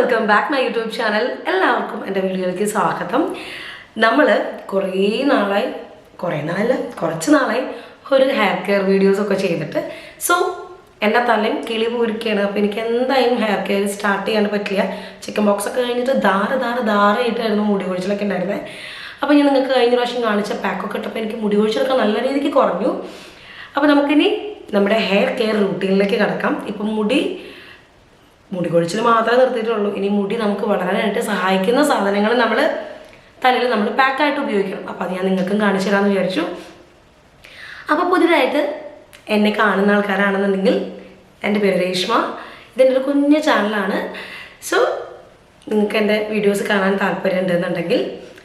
Welcome back my YouTube channel എല്ലാവർക്കും എന്റെ വീഡിയോയിലേക്ക് സ്വാഗതം. നമ്മൾ കുറേ നാളായി കുറേ നാളല്ല കുറച്ച് നാളായി ഒരു ഹെയർ കെയർ വീഡിയോസൊക്കെ ചെയ്തിട്ട്. സോ എന്റെ തലയും കിളി പൂരിക്കുകയാണ്. അപ്പോൾ എനിക്ക് എന്തായാലും ഹെയർ കെയർ സ്റ്റാർട്ട് ചെയ്യാൻ പറ്റില്ല. ചിക്കൻ ബോക്സ് ഒക്കെ കഴിഞ്ഞിട്ട് ധാര ധാര ധാരയായിട്ടായിരുന്നു മുടി കൊഴിച്ചിലൊക്കെ ഉണ്ടായിരുന്നത് അപ്പോൾ ഞാൻ നിങ്ങൾക്ക് കഴിഞ്ഞ പ്രാവശ്യം കാണിച്ച പാക്കൊക്കെ ഇട്ടപ്പോൾ എനിക്ക് മുടി കൊഴിച്ചിലൊക്കെ നല്ല രീതിക്ക് കുറഞ്ഞു. അപ്പോൾ നമുക്കിനി നമ്മുടെ ഹെയർ കെയർ റൂട്ടീനിലേക്ക് കിടക്കാം. ഇപ്പം മുടി മുടി കൊഴിച്ചിൽ മാത്രമേ നിർത്തിയിട്ടുള്ളൂ. ഇനി മുടി നമുക്ക് വളരാനായിട്ട് സഹായിക്കുന്ന സാധനങ്ങൾ നമ്മൾ തലയിൽ നമ്മൾ പാക്കായിട്ട് ഉപയോഗിക്കണം. അപ്പോൾ അത് ഞാൻ നിങ്ങൾക്കും കാണിച്ചു തരാമെന്ന് വിചാരിച്ചു. അപ്പോൾ പുതിയതായിട്ട് എന്നെ കാണുന്ന ആൾക്കാരാണെന്നുണ്ടെങ്കിൽ എന്റെ പേര് രേഷ്മ. ഇതെന്റെ ഒരു കുഞ്ഞു ചാനലാണ് സോ നിങ്ങൾക്ക് എന്റെ വീഡിയോസ് കാണാൻ താല്പര്യം ഉണ്ടെന്നുണ്ടെങ്കിൽ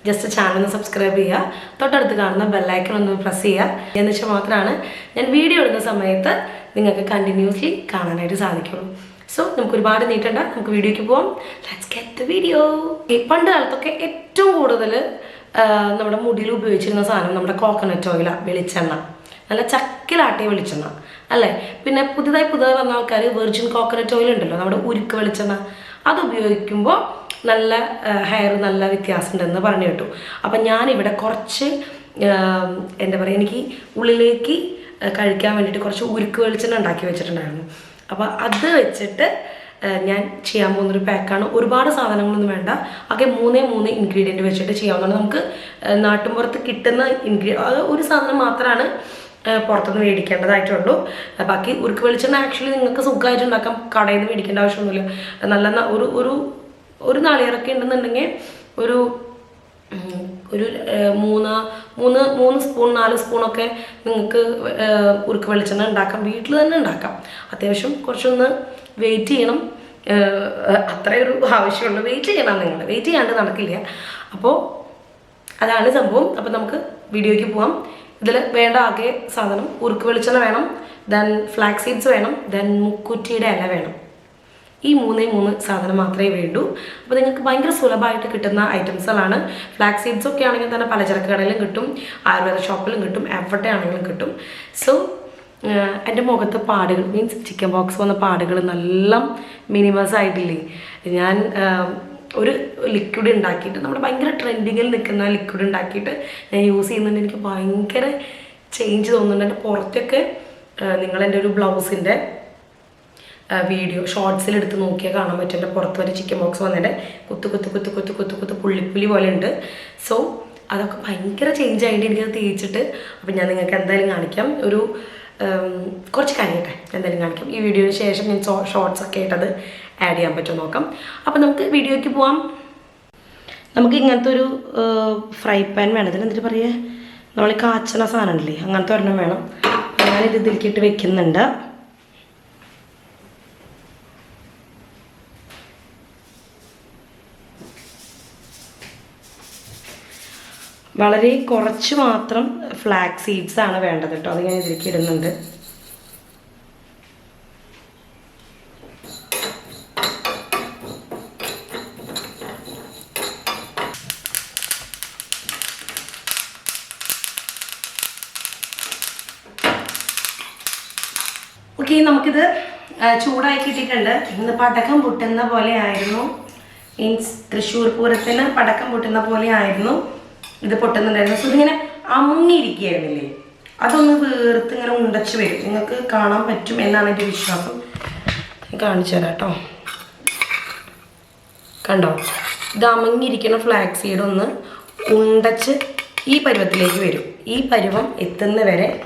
ജസ്റ്റ് ചാനൽ ഒന്ന് സബ്സ്ക്രൈബ് ചെയ്യുക. തൊട്ടടുത്ത് കാണുന്ന ബെല്ലൈക്കൺ ഒന്ന് പ്രസ് ചെയ്യുക. എന്ന് വെച്ചാൽ മാത്രമാണ് ഞാൻ വീഡിയോ ഇടുന്ന സമയത്ത് നിങ്ങൾക്ക് കണ്ടിന്യൂസ്ലി കാണാനായിട്ട് സാധിക്കുള്ളൂ. സോ നമുക്ക് ഒരുപാട് നീട്ടണ്ട. നമുക്ക് വീഡിയോയ്ക്ക് പോവാം. ലെറ്റ്സ് ഗെറ്റ് ദ വീഡിയോ പണ്ട് കാലത്തൊക്കെ ഏറ്റവും കൂടുതൽ നമ്മുടെ മുടിയിൽ ഉപയോഗിച്ചിരുന്ന സാധനം നമ്മുടെ കോക്കനട്ട് ഓയിലാണ് വെളിച്ചെണ്ണ. നല്ല ചക്കിലാട്ടിയ വെളിച്ചെണ്ണ അല്ലേ? പിന്നെ പുതുതായി പുതുതായി വന്ന ആൾക്കാർ വെർജിൻ കോക്കനട്ട് ഓയിൽ ഉണ്ടല്ലോ നമ്മുടെ ഉരുക്ക് വെളിച്ചെണ്ണ. അത് ഉപയോഗിക്കുമ്പോൾ നല്ല ഹെയർ നല്ല വ്യത്യാസം ഉണ്ടെന്ന് പറഞ്ഞു കേട്ടു. അപ്പം ഞാനിവിടെ കുറച്ച് എന്താ പറയുക എനിക്ക് ഉള്ളിലേക്ക് കഴിക്കാൻ വേണ്ടിയിട്ട് കുറച്ച് ഉരുക്ക് വെളിച്ചെണ്ണ ഉണ്ടാക്കി വെച്ചിട്ടുണ്ടായിരുന്നു. അപ്പോൾ അത് വെച്ചിട്ട് ഞാൻ ചെയ്യാൻ പോകുന്നൊരു പാക്കാണ്. ഒരുപാട് സാധനങ്ങളൊന്നും വേണ്ട. ആകെ മൂന്നേ മൂന്ന് ഇൻഗ്രീഡിയന്റ് വെച്ചിട്ട് ചെയ്യാവുന്നതാണ്. നമുക്ക് നാട്ടുമ്പുറത്ത് കിട്ടുന്ന ഇൻഗ്രീ ഒരു സാധനം മാത്രമാണ് പുറത്തുനിന്ന് മേടിക്കേണ്ടതായിട്ടുള്ളൂ. ബാക്കി ഉരുക്ക് വെളിച്ചെണ്ണ ആക്ച്വലി നിങ്ങൾക്ക് സുഖമായിട്ട് ഉണ്ടാക്കാം. കടയിൽ നിന്ന് മേടിക്കേണ്ട ആവശ്യമൊന്നുമില്ല. നല്ല ഒരു ഒരു ഒരു നാളികേരൊക്കെ ഉണ്ടെന്നുണ്ടെങ്കിൽ ഒരു ഒരു മൂന്ന് മൂന്ന് മൂന്ന് സ്പൂൺ നാല് സ്പൂണൊക്കെ നിങ്ങൾക്ക് ഉരുക്ക് വെളിച്ചെണ്ണ ഉണ്ടാക്കാം. വീട്ടിൽ തന്നെ ഉണ്ടാക്കാം. അത്യാവശ്യം കുറച്ചൊന്ന് വെയിറ്റ് ചെയ്യണം. അത്രേ ഒരു ആവശ്യമുള്ളൂ. വെയിറ്റ് ചെയ്യണം നിങ്ങൾ. വെയിറ്റ് ചെയ്യാണ്ട് നടക്കില്ല. അപ്പോൾ അതാണ് സംഭവം. അപ്പോൾ നമുക്ക് വീഡിയോയ്ക്ക് പോവാം. ഇതിൽ വേണ്ട ആകെ സാധനം ഉരുക്ക് വെളിച്ചെണ്ണ വേണം. ദെൻ ഫ്ലാക്സ് സീഡ്സ് വേണം. ദെൻ മുക്കുറ്റിയുടെ ഇല വേണം. ഈ മൂന്നേ മൂന്ന് സാധനം മാത്രമേ വേണ്ടൂ. അപ്പോൾ നിങ്ങൾക്ക് ഭയങ്കര സുലഭമായിട്ട് കിട്ടുന്ന ഐറ്റംസുകളാണ്. ഫ്ലാക്സ് സീഡ്സ് ഒക്കെ ആണെങ്കിൽ തന്നെ പലചരക്ക് കടയിലും കിട്ടും. ആയുർവേദ ഷോപ്പിലും കിട്ടും. എവിടെ ആണെങ്കിലും കിട്ടും. സോ എന്റെ മുഖത്തെ പാടുകൾ മീൻസ് ചിക്കൻ ബോക്സ് വന്ന പാടുകൾ നല്ല മിനിമസ് ആയിട്ടില്ലേ? ഞാൻ ഒരു ലിക്വിഡ് ഉണ്ടാക്കിയിട്ട് നമ്മുടെ ഭയങ്കര ട്രെൻഡിങ്ങിൽ നിൽക്കുന്ന ലിക്വിഡ് ഉണ്ടാക്കിയിട്ട് ഞാൻ യൂസ് ചെയ്യുന്നുണ്ട്. എനിക്ക് ഭയങ്കര ചേഞ്ച് തോന്നുന്നുണ്ട്. എന്റെ പുറത്തൊക്കെ നിങ്ങളെന്റെ ഒരു ബ്ലൗസിന്റെ വീഡിയോ ഷോർട്സിൽ എടുത്ത് നോക്കിയാൽ കാണാൻ പറ്റും. എന്റെ പുറത്ത് വരെ ചിക്കൻ ബോക്സ് വന്നതിന്റെ കുത്തു കുത്തു കുത്തു കുത്തു കുത്തു കുത്തു പുള്ളിപ്പുലി പോലെ ഉണ്ട് സോ അതൊക്കെ ഭയങ്കര ചേഞ്ച് ആയിട്ട് എനിക്കത് തേച്ചിട്ട്. അപ്പം ഞാൻ നിങ്ങൾക്ക് എന്തായാലും കാണിക്കാം. ഒരു കുറച്ച് കഴിയട്ടെ എന്തായാലും കാണിക്കാം. ഈ വീഡിയോന് ശേഷം ഞാൻ ഷോർട്സ് ഒക്കെ ആയിട്ടത് ആഡ് ചെയ്യാൻ പറ്റുമോ നോക്കാം. അപ്പം നമുക്ക് വീഡിയോയ്ക്ക് പോവാം. നമുക്ക് ഇങ്ങനത്തെ ഒരു ഫ്രൈ പാൻ വേണം. ഇതിന് എന്നിട്ട് പറയുക നമ്മൾ കാച്ചണ സാധനമല്ലേ അങ്ങനത്തെ ഒരെണ്ണം വേണം. ഞാനിത് ഇതിലേക്കിട്ട് വെക്കുന്നുണ്ട്. വളരെ കുറച്ച് മാത്രം ഫ്ലാക്സ് സീഡ്സ് ആണ് വേണ്ടത് കേട്ടോ. അത് ഞാൻ ഇതിലേക്ക് ഇടുന്നുണ്ട്. ഓക്കെ നമുക്കിത് ചൂടായി കിട്ടിയിട്ടുണ്ട്. ഇന്ന് പടക്കം പൊട്ടുന്ന പോലെ ആയിരുന്നു. മീൻസ് തൃശ്ശൂർ പൂരത്തിന് പടക്കം പൊട്ടുന്ന പോലെ ആയിരുന്നു. ഇത് പൊട്ടുന്നുണ്ടായിരുന്നു. സോ ഇതിങ്ങനെ അമുങ്ങിയിരിക്കുകയായിരുന്നില്ലേ അതൊന്ന് വേർത്ത് ഇങ്ങനെ ഉണ്ടച്ച് വരും. നിങ്ങൾക്ക് കാണാൻ പറ്റും എന്നാണ് എന്റെ വിശ്വാസം. കാണിച്ചു തരാം കേട്ടോ. കണ്ടോ? ഇത് അമങ്ങിയിരിക്കുന്ന ഫ്ലാക്സ് സീഡ് ഒന്ന് ഉണ്ടച്ച് ഈ പരുവത്തിലേക്ക് വരും. ഈ പരുവം എത്തുന്ന വരെ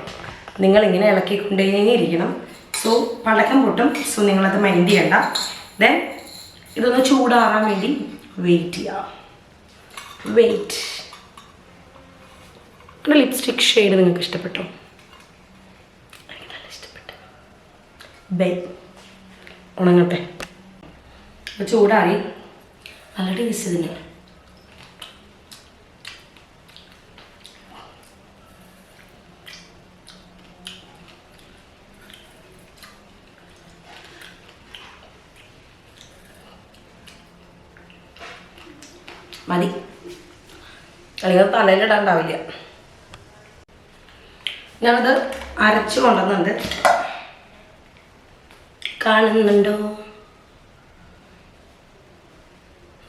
നിങ്ങളിങ്ങനെ ഇളക്കിക്കൊണ്ടേയിരിക്കണം. സോ പടക്കം പൊട്ടും. സോ നിങ്ങളത് മൈൻഡ് ചെയ്യണ്ട. ദെൻ ഇതൊന്ന് ചൂടാറാൻ വേണ്ടി വെയിറ്റ് ചെയ്യാം. വെയിറ്റ് എന്റെ ലിപ്സ്റ്റിക് ഷെയ്ഡ് നിങ്ങൾക്ക് ഇഷ്ടപ്പെട്ടോ? എനിക്ക് നല്ല ഇഷ്ടപ്പെട്ടു. ബൈ ഉണങ്ങട്ടെ. ചൂടാറി. നല്ല ടേസ്റ്റ് ഇതിന് മതി. അല്ലെങ്കിൽ തലയിലിടാണ്ടാവില്ല ഞാനത് അരച്ചു കൊണ്ടുവന്നുണ്ട് കാണുന്നുണ്ടോ?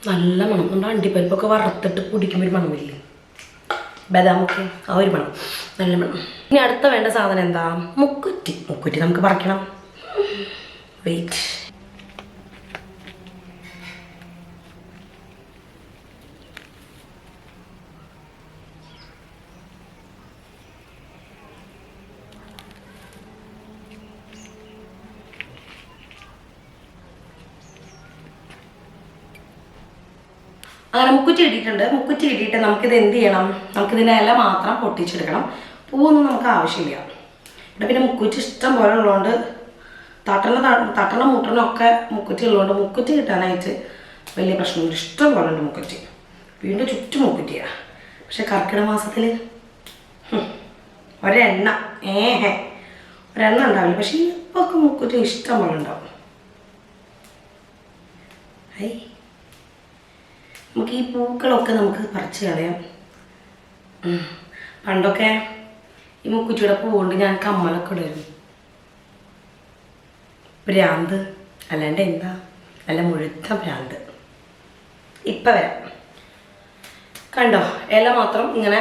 നല്ല മണം. നമ്മുടെ അണ്ടിപ്പരിപ്പൊക്കെ വറുത്തിട്ട് കുടിക്കുമ്പോൾ ഒരു മണമില്ലേ? ബദാമൊക്കെ ആ ഒരു മണം. നല്ല മണം. ഇനി അടുത്ത വേണ്ട സാധനം എന്താ? മുക്കുറ്റി. മുക്കുറ്റി നമുക്ക് പറിക്കണം. വെയിറ്റ് അങ്ങനെ മുക്കുറ്റി കിട്ടിയിട്ടുണ്ട് മുക്കുറ്റി കിട്ടിയിട്ട് നമുക്കിത് എന്ത് ചെയ്യണം? നമുക്കിതിന്റെ ഇല മാത്രം പൊട്ടിച്ചെടുക്കണം. പൂവൊന്നും നമുക്ക് ആവശ്യമില്ല. ഇവിടെ പിന്നെ മുക്കുറ്റി ഇഷ്ടം പോലെ ഉള്ളതുകൊണ്ട് തട്ടണ തട്ടണ മുട്ടണൊക്കെ മുക്കുറ്റി ഉള്ളതുകൊണ്ട് മുക്കുറ്റി കിട്ടാനായിട്ട് വലിയ പ്രശ്നമില്ല ഇഷ്ടം പോലെ ഉണ്ട് മുക്കുറ്റി. വീണ്ടും ചുറ്റും മുക്കുറ്റിയാണ് പക്ഷെ കർക്കിടക മാസത്തിൽ ഒരെണ്ണ. ഏഹ് ഒരെണ്ണ ഉണ്ടാവില്ല. പക്ഷെ ഇപ്പോൾ മുക്കുറ്റി ഇഷ്ടം പോലെ ഉണ്ടാവും. ഐ. നമുക്ക് ഈ പൂക്കളൊക്കെ നമുക്ക് പറിച്ച് കളയാം. പണ്ടൊക്കെ ഈ മുക്കുറ്റിയുടെ പൂവുകൊണ്ട് കൊണ്ട് ഞാൻ കമ്മലൊക്കെ ഇടുമായിരുന്നു. ഭ്രാന്ത്. അല്ലാണ്ട് എന്താ? നല്ല മുഴുത്ത ഭ്രാന്ത്. ഇപ്പം വരാം. കണ്ടോ? ഇല മാത്രം ഇങ്ങനെ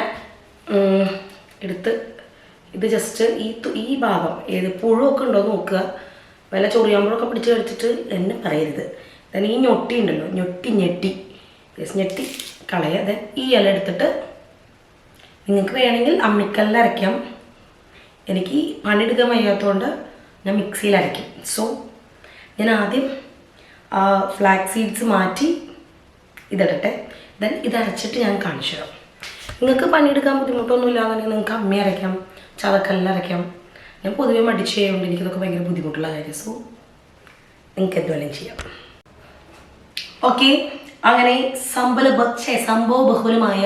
എടുത്ത് ഇത് ജസ്റ്റ് ഈ ഈ ഭാഗം ഏത് പുഴുവൊക്കെ ഉണ്ടോ എന്ന് നോക്കുക. വല്ല ചൊറിയാമ്പഴൊക്കെ പിടിച്ച് കഴിച്ചിട്ട് എന്നെ പറയരുത്. ഈ ഞൊട്ടി ഉണ്ടല്ലോ ഞൊട്ടി ഞെട്ടി. ഞെട്ടി. കളയാതെ ഈ ഇല എടുത്തിട്ട് നിങ്ങൾക്ക് വേണമെങ്കിൽ അമ്മിക്കല്ലിൽ അരയ്ക്കാം. എനിക്ക് പണിയെടുക്കാൻ വയ്യാത്തതുകൊണ്ട് ഞാൻ മിക്സിയിൽ അരയ്ക്കും. സോ ഞാൻ ആദ്യം ഫ്ലാക്സ് സീഡ്സ് മാറ്റി ഇതിടട്ടെ. ദെൻ ഇതരച്ചിട്ട് ഞാൻ കാണിച്ചു തരാം. നിങ്ങൾക്ക് പണിയെടുക്കാൻ ബുദ്ധിമുട്ടൊന്നും ഇല്ലാന്നുണ്ടെങ്കിൽ നിങ്ങൾക്ക് അമ്മി അരയ്ക്കാം ചതക്കല്ലിൽ അരയ്ക്കാം. ഞാൻ പൊതുവെ മടിച്ച് ചെയ്യുന്നുണ്ട് എനിക്കിതൊക്കെ ഭയങ്കര ബുദ്ധിമുട്ടുള്ള കാര്യം. സോ നിങ്ങൾക്ക് എന്തുവേലും ചെയ്യാം. ഓക്കെ അങ്ങനെ സമ്പല ഛേ, സംഭവ ബഹുലമായ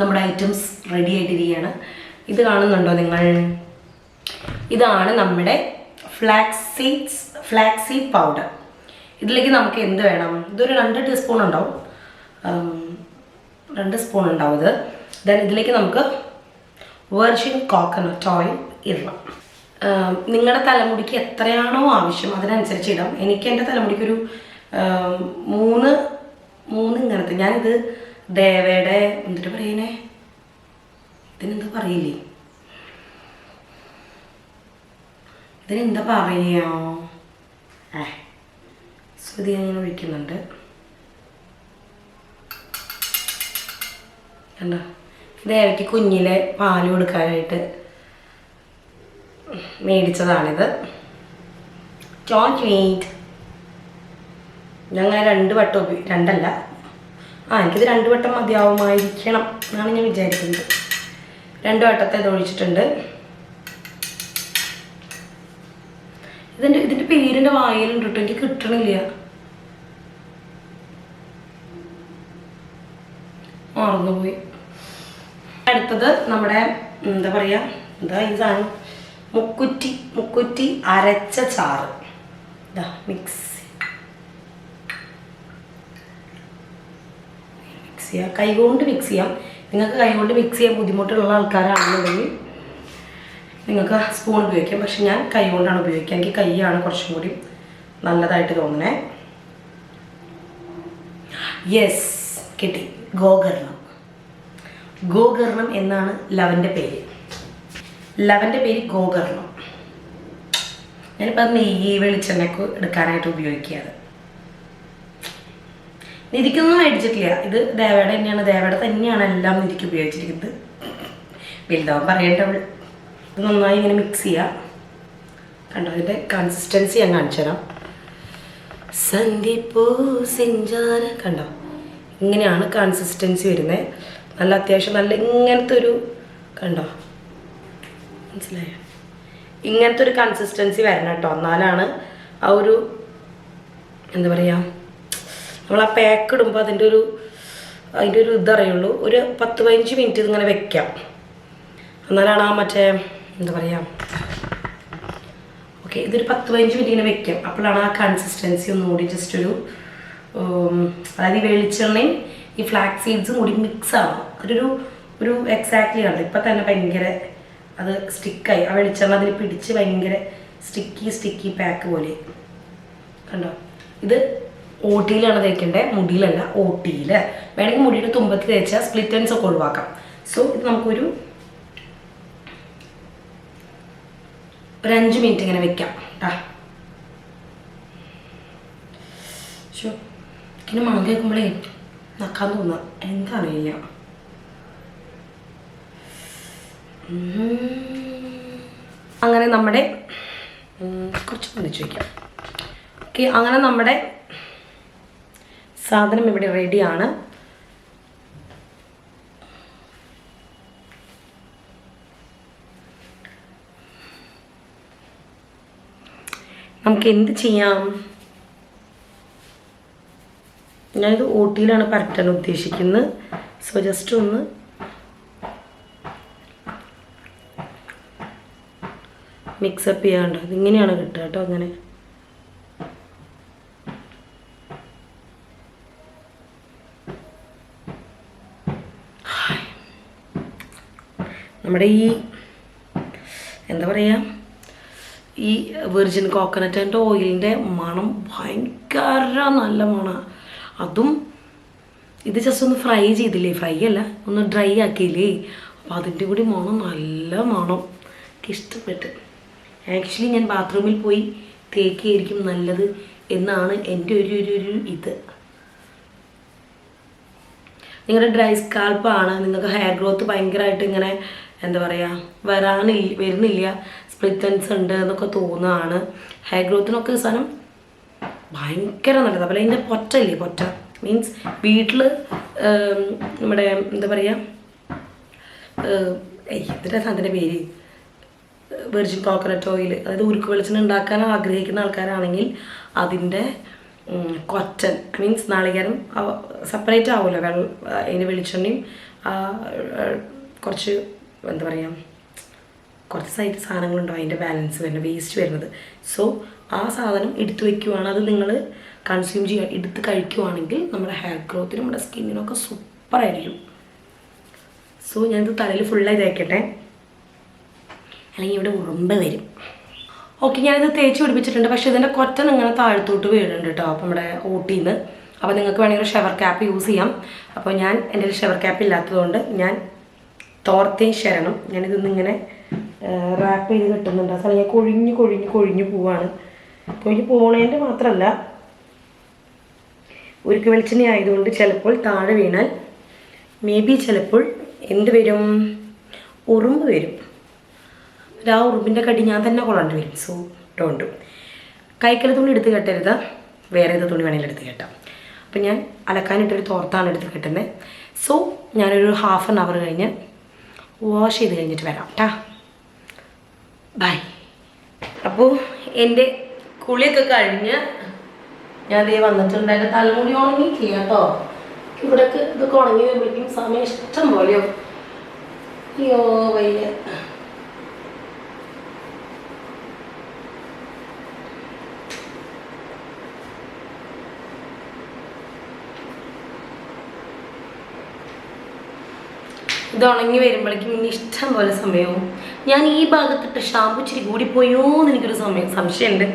നമ്മുടെ ഐറ്റംസ് റെഡി ആയിട്ടിരിക്കുകയാണ്. ഇത് കാണുന്നുണ്ടോ നിങ്ങൾ? ഇതാണ് നമ്മുടെ ഫ്ലാക്സ് സീഡ്സ് പൗഡർ ഇതിലേക്ക് നമുക്ക് എന്ത് വേണം? ഇതൊരു രണ്ട് ടീസ്പൂൺ ഉണ്ടാവും. രണ്ട് സ്പൂൺ ഉണ്ടാവും ഇത്. ദെൻ ഇതിലേക്ക് നമുക്ക് വെർജിൻ കോക്കനട്ട് ഓയിൽ ഇടണം. നിങ്ങളുടെ തലമുടിക്ക് എത്രയാണോ ആവശ്യം അതിനനുസരിച്ച് ഇടാം. എനിക്ക് എന്റെ തലമുടിക്കൊരു മൂന്ന് മൂന്ന് ഇങ്ങനത്തെ ഞാനിത് ദേവയുടെ എന്നിട്ട് പറയണേ? ഇതിനെന്താ പറയില്ലേ? ഇതിനെന്താ പറയോ ഏ ശ്രുതി ഞാൻ ഒഴിക്കുന്നുണ്ട് കണ്ടോ? ദേവയ്ക്ക് കുഞ്ഞിലെ പാൽ കൊടുക്കാനായിട്ട് മേടിച്ചതാണിത്. ചോക്ലേറ്റ് ഞങ്ങൾ രണ്ട് വട്ടം ഉപയോഗി രണ്ടല്ല. ആ എനിക്കിത് രണ്ട് വട്ടം മതിയാവുമായിരിക്കണം എന്നാണ് ഞാൻ വിചാരിക്കുന്നത്. രണ്ട് വട്ടത്തെ ഇത് ഒഴിച്ചിട്ടുണ്ട്. ഇതിന്റെ ഇതിന്റെ പേരിന്റെ വായിലുണ്ട് കേട്ടോ എനിക്ക് കിട്ടണില്ല. മറന്നുപോയി. അടുത്തത് നമ്മുടെ എന്താ പറയുക എന്താ ഈ സാധനം? മുക്കുറ്റി മുക്കുറ്റി അരച്ച ചാറ്. ഇതാ മിക്സ് മിക്സ് ചെയ്യാം കൈകൊണ്ട് മിക്സ് ചെയ്യാം. നിങ്ങൾക്ക് കൈകൊണ്ട് മിക്സ് ചെയ്യാൻ ബുദ്ധിമുട്ടുള്ള ആൾക്കാരാണെന്നുണ്ടെങ്കിൽ നിങ്ങൾക്ക് സ്പൂൺ ഉപയോഗിക്കാം. പക്ഷെ ഞാൻ കൈ കൊണ്ടാണ് ഉപയോഗിക്കുക. എനിക്ക് കൈയാണ് കുറച്ചും കൂടി നല്ലതായിട്ട് തോന്നണേ. യെസ് കിട്ടി. ഗോകർണം. ഗോകർണം എന്നാണ് ലവന്റെ പേര്. ലവന്റെ പേര് ഗോകർണം. ഞാനിപ്പോൾ അത് നെയ്യ് വെളിച്ചെണ്ണയൊക്കെ എടുക്കാനായിട്ട് ഉപയോഗിക്കുകയാണ്. നിധിക്കൊന്നും മേടിച്ചിട്ടില്ല. ഇത് ദേവയുടെ തന്നെയാണ്. ദേവയുടെ തന്നെയാണ് എല്ലാം നിരിക്ക് ഉപയോഗിച്ചിരിക്കുന്നത്. വലുതാവും പറയേണ്ടവൾ ഇത് നന്നായി ഇങ്ങനെ മിക്സ് ചെയ്യുക കണ്ടോ? ഇതിന്റെ കൺസിസ്റ്റൻസി ഞാൻ കാണിച്ചു തരാം. സന്ധിപ്പൂ സിഞ്ചാര. കണ്ടോ? ഇങ്ങനെയാണ് കൺസിസ്റ്റൻസി വരുന്നത് നല്ല അത്യാവശ്യം നല്ല ഇങ്ങനത്തെ ഒരു കണ്ടോ? മനസ്സിലായോ? ഇങ്ങനത്തെ ഒരു കൺസിസ്റ്റൻസി വരണം കേട്ടോ. എന്നാലാണ് ആ ഒരു എന്താ പറയുക നമ്മൾ ആ പാക്ക് ഇടുമ്പോൾ അതിന്റെ ഒരു അതിന്റെ ഒരു ഇതറിയുള്ളൂ. ഒരു പത്ത് പതിനഞ്ച് മിനിറ്റ് ഇതിങ്ങനെ വെക്കാം. എന്നാലാണ് ആ മറ്റേ എന്താ പറയുക ഓക്കെ ഇതൊരു പത്ത് പതിനഞ്ച് മിനിറ്റ് ഇങ്ങനെ വെക്കാം. അപ്പോഴാണ് ആ കൺസിസ്റ്റൻസി ഒന്നുകൂടി ജസ്റ്റ് ഒരു അതായത് ഈ വെളിച്ചെണ്ണയും ഈ ഫ്ലാക്സ് സീഡ്സും കൂടി മിക്സ് ആവും അതൊരു ഒരു എക്സാക്ട്ലി ആണ് ഇപ്പം തന്നെ ഭയങ്കര അത് സ്റ്റിക്കായി ആ വെളിച്ചെണ്ണ അതിൽ പിടിച്ച് ഭയങ്കര സ്റ്റിക്കി സ്റ്റിക്കി പാക്ക് പോലെ. കണ്ടോ? ഇത് ഓട്ടിയിലാണ് തേക്കേണ്ടത് മുടിയിലല്ല ഓട്ടിയിൽ വേണമെങ്കിൽ മുടിയുടെ തുമ്പത്ത് തേച്ചാൽ സ്പ്ലിറ്റ് സ്പ്ലിറ്റൻസ് ഒക്കെ ഒഴിവാക്കാം. സോ ഇത് നമുക്കൊരു ഒരു അഞ്ച് മിനിറ്റ് ഇങ്ങനെ വെക്കാം. കേട്ടാ ഷോ ഇങ്ങനെ മണം കേൾക്കുമ്പോഴേ നക്കാൻ തോന്നാം. എന്താണെന്നില്ല അങ്ങനെ നമ്മുടെ കുറച്ച് പൊന്നിച്ച് വയ്ക്കാം ഓക്കെ അങ്ങനെ നമ്മുടെ സാധനം ഇവിടെ റെഡിയാണ്. നമുക്ക് എന്ത് ചെയ്യാം? ഞാനിത് ഊട്ടിയിലാണ് പരട്ടാൻ ഉദ്ദേശിക്കുന്നത്. സോ ജസ്റ്റ് ഒന്ന് മിക്സപ്പ് ചെയ്യാണ്ട് ഇതിങ്ങനെയാണ് കിട്ടുക കേട്ടോ അങ്ങനെ. നമ്മുടെ ഈ എന്താ പറയുക ഈ വെർജിൻ കോക്കനട്ട് ആൻഡ് ഓയിലിന്റെ മണം ഭയങ്കര നല്ല മണം. അതും ഇത് ജസ്റ്റ് ഒന്ന് ഫ്രൈ ചെയ്തില്ലേ? ഫ്രൈ അല്ല ഒന്ന് ഡ്രൈ ആക്കിയില്ലേ? അപ്പോൾ അതിന്റെ കൂടി മണം നല്ല മണം. എനിക്ക് ഇഷ്ടപ്പെട്ട്. ആക്ച്വലി ഞാൻ ബാത്റൂമിൽ പോയി തേക്കിയായിരിക്കും നല്ലത് എന്നാണ് എന്റെ ഒരു ഒരു ഒരു ഇത്. നിങ്ങളുടെ ഡ്രൈ സ്കാൽപ്പാണ് നിങ്ങൾക്ക് ഹെയർ ഗ്രോത്ത് ഭയങ്കരമായിട്ട് ഇങ്ങനെ എന്താ പറയുക വരാനില്ല വരുന്നില്ല. സ്പ്ലിറ്റൻസ് ഉണ്ട് എന്നൊക്കെ തോന്നുകയാണ് ഹെയർ ഗ്രോത്തിനൊക്കെ സാധനം ഭയങ്കര നല്ലത്. അതുപോലെ അതിന്റെ പൊറ്റ ഇല്ലേ പൊറ്റ? മീൻസ് വീട്ടിൽ നമ്മുടെ എന്താ പറയുക എന്തിനാ സാധനത്തിന്റെ പേര്. വെർജിൻ കോക്കനട്ട് ഓയിൽ അതായത് ഉരുക്ക് വെളിച്ചെണ്ണ ഉണ്ടാക്കാൻ ആഗ്രഹിക്കുന്ന ആൾക്കാരാണെങ്കിൽ അതിന്റെ കൊറ്റൻ മീൻസ് നാളികേരം സെപ്പറേറ്റ് ആവുമല്ലോ വെള്ളം അതിന്റെ വെളിച്ചെണ്ണയും കുറച്ച് എന്താ പറയുക കുറച്ച് സൈറ്റ് സാധനങ്ങളുണ്ടോ അതിന്റെ ബാലൻസ് വരുന്നത് വേസ്റ്റ് വരുന്നത്. സോ ആ സാധനം എടുത്തു വയ്ക്കുവാണ് അത് നിങ്ങൾ കൺസ്യൂം ചെയ്യുക എടുത്ത് കഴിക്കുവാണെങ്കിൽ നമ്മുടെ ഹെയർ ഗ്രോത്തിനും നമ്മുടെ സ്കിന്നിനും സ്കിന്നിനൊക്കെ സൂപ്പറായിരിക്കും സോ ഞാനിത് തലയിൽ ഫുള്ളായി തേക്കട്ടെ. അല്ലെങ്കിൽ ഇവിടെ ഉറുമ്പ് വരും. ഓക്കെ ഞാനിത് തേച്ച് പിടിപ്പിച്ചിട്ടുണ്ട്. പക്ഷേ ഇതിന്റെ കൊറ്റ ഇങ്ങനെ താഴ്ത്തോട്ട് വീഴുന്നുണ്ട് കേട്ടോ അപ്പം നമ്മുടെ ഊട്ടിയിൽ നിന്ന് അപ്പോൾ നിങ്ങൾക്ക് വേണമെങ്കിൽ ഷവർ ക്യാപ്പ് യൂസ് ചെയ്യാം. അപ്പോൾ ഞാൻ എന്റെ ഷവർ ക്യാപ്പ് ഇല്ലാത്തതുകൊണ്ട് ഞാൻ തോർത്തേ ശരണം. ഞാനിതൊന്നും ഇങ്ങനെ റാപ്പ് ചെയ്ത് കിട്ടുന്നുണ്ട്. ആ സമയം കൊഴിഞ്ഞ് കൊഴിഞ്ഞ് കൊഴിഞ്ഞ് പോവാണ്. കൊഴിഞ്ഞ് പോണേന്റെ മാത്രമല്ല ഉരുക്ക് വെളിച്ചെണ്ണ ആയതുകൊണ്ട് ചിലപ്പോൾ താഴെ വീണാൽ മേ ബി ചിലപ്പോൾ എന്ത് വരും? ഉറുമ്പ് വരും. ആ ഉറുമ്പിന്റെ കടി ഞാൻ തന്നെ കൊള്ളേണ്ടി വരും. സോ ഡോണ്ട് കൈക്കല തുണി എടുത്ത് കെട്ടരുത്. വേറെ ഏത് തുണി വേണമെങ്കിലും എടുത്ത് കെട്ടാം. അപ്പം ഞാൻ അലക്കാനിട്ടൊരു തോർത്താണ് എടുത്ത് കെട്ടുന്നത് സോ ഞാനൊരു ഹാഫ് ആൻ അവർ കഴിഞ്ഞ് വാഷ് ചെയ്ത് കഴിഞ്ഞിട്ട് വരാം കേട്ടാ ബൈ അപ്പോൾ എന്റെ കുളിയൊക്കെ കഴിഞ്ഞ് ഞാൻ ദേ വന്നിട്ടുണ്ട് തലമുടി ഉണങ്ങിയിട്ടില്ല കേട്ടോ. ഇവിടേക്ക് ഇതൊക്കെ ഉണങ്ങി വരുമ്പോഴേക്കും സമയം ഇഷ്ടം പോലെയോ അയ്യോ വയ്യ. ഇത് ഉണങ്ങി വരുമ്പോഴേക്കും ഇനി ഇഷ്ടം പോലെ സമയവും. ഞാൻ ഈ ഭാഗത്തിട്ട് ഷാമ്പു ഇച്ചിരി കൂടിപ്പോയോ എന്ന് എനിക്കൊരു സമയം സംശയമുണ്ട്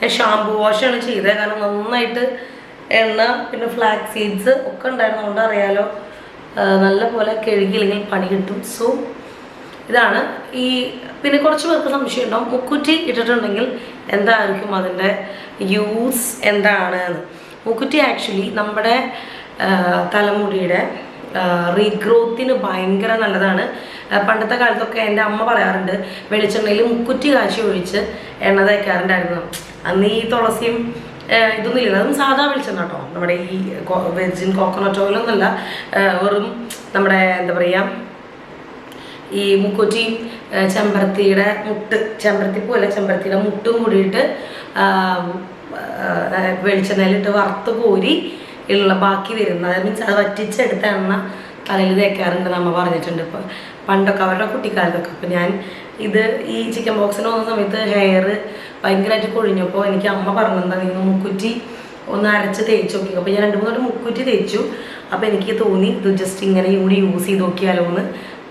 ഞാൻ ഷാമ്പു വാഷാണ് ചെയ്തത് കാരണം നന്നായിട്ട് എണ്ണ പിന്നെ ഫ്ലാക്സ് സീഡ്സ് ഒക്കെ ഉണ്ടായിരുന്നതുകൊണ്ട് അറിയാലോ നല്ല പോലെ കഴുകിയില്ലെങ്കിൽ പണി കിട്ടും. സോ ഇതാണ്. ഈ പിന്നെ കുറച്ച് പേർക്ക് സംശയം ഉണ്ടാവും. മുക്കുറ്റി ഇട്ടിട്ടുണ്ടെങ്കിൽ എന്തായിരിക്കും അതിന്റെ യൂസ് എന്താണ് എന്ന് മുക്കുറ്റി ആക്ച്വലി നമ്മുടെ തലമുടിയുടെ റീഗ്രോത്തിന് ഭയങ്കര നല്ലതാണ്. പണ്ടത്തെ കാലത്തൊക്കെ എന്റെ അമ്മ പറയാറുണ്ട് വെളിച്ചെണ്ണയിൽ മുക്കുറ്റി കാശി ഒഴിച്ച് എണ്ണ തേക്കാറുണ്ടായിരുന്നു. അന്ന് ഈ തുളസിയും ഇതൊന്നും ഇല്ല. അതും സാധാ വെളിച്ചെണ്ണ കേട്ടോ. നമ്മുടെ ഈ വെജിൻ കോക്കനട്ട് ഓയിലൊന്നുമല്ല വെറും നമ്മുടെ എന്താ പറയുക ഈ മുക്കുറ്റി ചെമ്പരത്തിയുടെ മുട്ട് ചെമ്പരത്തി പോലെ ചെമ്പരത്തിയുടെ മുട്ടും കൂടിയിട്ട് വെളിച്ചെണ്ണയിലിട്ട് വറുത്ത് കോരി ഉള്ള ബാക്കി വരുന്ന അതായത് മീൻസ് അത് വറ്റിച്ചെടുത്ത എണ്ണ തലയിൽ തേക്കാറുണ്ട് നമ്മൾ പറഞ്ഞിട്ടുണ്ട്. ഇപ്പോൾ പണ്ടൊക്കെ അവരുടെ കുട്ടിക്കാലത്തൊക്കെ. അപ്പോൾ ഞാൻ ഇത് ഈ ചിക്കൻ ബോക്സിന് പോകുന്ന സമയത്ത് ഹെയർ ഭയങ്കരമായിട്ട് കൊഴിഞ്ഞപ്പോൾ എനിക്ക് അമ്മ പറഞ്ഞെന്താ നിങ്ങൾ മുക്കുറ്റി ഒന്ന് അരച്ച് തേച്ച് നോക്കി. അപ്പോൾ ഞാൻ രണ്ട് മൂന്നോട്ട് മുക്കുറ്റി തേച്ചു. അപ്പോൾ എനിക്ക് തോന്നി ഇത് ജസ്റ്റ് ഇങ്ങനെ കൂടി യൂസ് ചെയ്ത് നോക്കിയാലോ എന്ന്.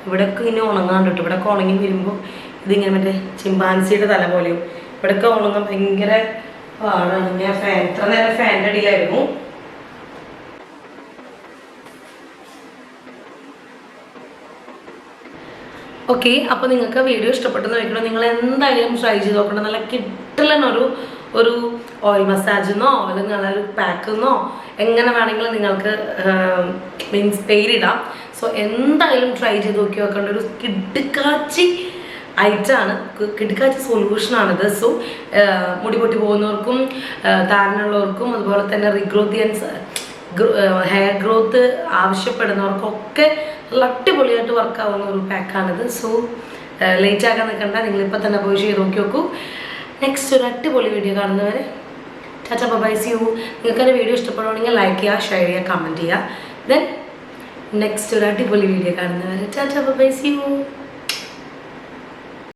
ഇവിടെയൊക്കെ ഇങ്ങനെ ഇവിടെ ഇവിടെയൊക്കെ ഉണങ്ങി വരുമ്പോൾ ഇതിങ്ങനെ മറ്റേ ചിമ്പാൻസിയുടെ തല പോലെയും ഇവിടെയൊക്കെ ഉണങ്ങാൻ ഭയങ്കര പാടാണ്. ഞാൻ ഫാൻ ഇത്ര നേരം ഫാന്റെ അടിയിലായിരുന്നു. ഓക്കെ അപ്പോൾ നിങ്ങൾക്ക് വീഡിയോ ഇഷ്ടപ്പെട്ടെന്ന് വെക്കണം നിങ്ങൾ എന്തായാലും ട്രൈ ചെയ്ത് നോക്കണം. നല്ല കിട്ടലൊരു ഒരു ഓയിൽ മസാജിന്നോ അല്ലെങ്കിൽ നല്ലൊരു പാക്കിന്നോ എങ്ങനെ വേണമെങ്കിലും നിങ്ങൾക്ക് മീൻസ് പേരിടാം. സോ എന്തായാലും ട്രൈ ചെയ്ത് നോക്കി നോക്കേണ്ട ഒരു കിടുക്കാച്ചി ഐറ്റാണ് കിടുക്കാച്ചി സൊല്യൂഷനാണിത് സോ മുടി പൊട്ടി പോകുന്നവർക്കും താരനുള്ളവർക്കും അതുപോലെ തന്നെ റിഗ്രോത്തിയൻസ് ഹെയർ ഗ്രോത്ത് ആവശ്യപ്പെടുന്നവർക്കൊക്കെ നല്ല അടിപൊളിയായിട്ട് വർക്ക് ആവുന്ന ഒരു പാക്കാണിത്. സോ ലേറ്റ് ആക്കാൻ നിൽക്കണ്ട. നിങ്ങളിപ്പോൾ തന്നെ പോയി ചെയ്ത് നോക്കി നോക്കൂ. നെക്സ്റ്റ് ഒരു അടിപൊളി വീഡിയോ കാണുന്നവരെ. Tata bye see you. നിങ്ങൾക്ക് എന്റെ വീഡിയോ ഇഷ്ടപ്പെടുകയാണെങ്കിൽ ലൈക്ക് ചെയ്യുക ഷെയർ ചെയ്യുക കമന്റ് ചെയ്യുക. ദെൻ നെക്സ്റ്റ് ഒരു അടിപൊളി വീഡിയോ കാണുന്നവരെ. Tata bye see you.